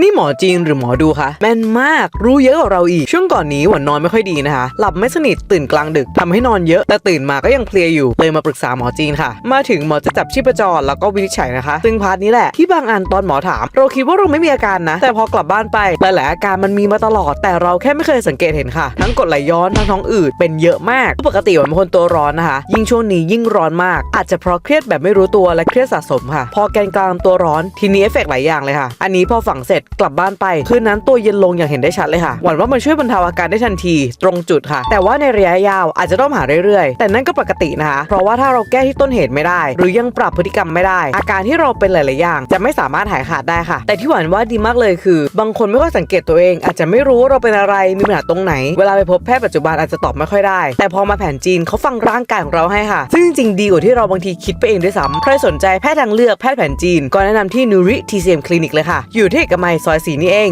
นี่หมอจีนหรือหมอดูคะแม่นมากรู้เยอะกว่าเราอีก ช่วงก่อนนี้หวันนอนไม่ค่อยดีนะคะ หลับไม่สนิทตื่นกลางดึกทำให้นอนเยอะ แต่ตื่นมาก็ยังเพลียอยู่ เลยมาปรึกษาหมอจีนค่ะ มาถึงหมอจะจับชีพจรแล้วก็วินิจฉัยนะคะ ซึ่งพาร์ทนี้แหละที่บางอันตอนหมอถาม เราคิดว่าเราไม่มีอาการนะ แต่พอกลับบ้านไปหลายๆอาการมันมีมาตลอด แต่เราแค่ไม่เคยสังเกตเห็นค่ะ ทั้งกดไหลย้อนทั้งท้องอืดเป็นเยอะมากปกติหวันเป็นคนตัวร้อนนะคะ ยิ่งช่วงนี้ยิ่งร้อนมาก อาจจะเพราะเครียดแบบไม่รู้ตัวและเครียดสะสมค่ะ พอแกนกลางตัวร้อนทีนี้เอฟเฟกหลายอย่างเลยค่ะ อันนี้พอฝังเสร็จกลับบ้านไป คืนนั้นตัวเย็นลงอย่างเห็นได้ชัดเลยค่ะ หวังว่ามันช่วยบรรเทาอาการได้ทันที ตรงจุดค่ะ แต่ว่าในระยะยาวอาจจะต้องหาเรื่อยๆ แต่นั่นก็ปกตินะคะ เพราะว่าถ้าเราแก้ที่ต้นเหตุไม่ได้ หรือยังปรับพฤติกรรมไม่ได้ อาการที่เราเป็นหลายๆอย่าง จะไม่สามารถหายขาดได้ค่ะ แต่ที่หวันว่าดีมากเลยคือ บางคนไม่ค่อยสังเกตตัวเอง อาจจะไม่รู้ว่าเราเป็นอะไรมีปัญหาตรงไหน เวลาไปพบแพทย์ปัจจุบันอาจจะตอบไม่ค่อยได้ แต่พอมาแผนจีนเขาฟังร่างกายของเราให้ค่ะ ซึ่งจริงๆดีกว่าที่เราบางทีคิดไปเองด้วยซ้ำใครสนใจแพทย์ทางเลือกแพทย์แผนจีนก็แนะนำที่นูริทีเซมคลินิกเลยค่ะอยู่ที่เอกมัยซอยสีนี่เอง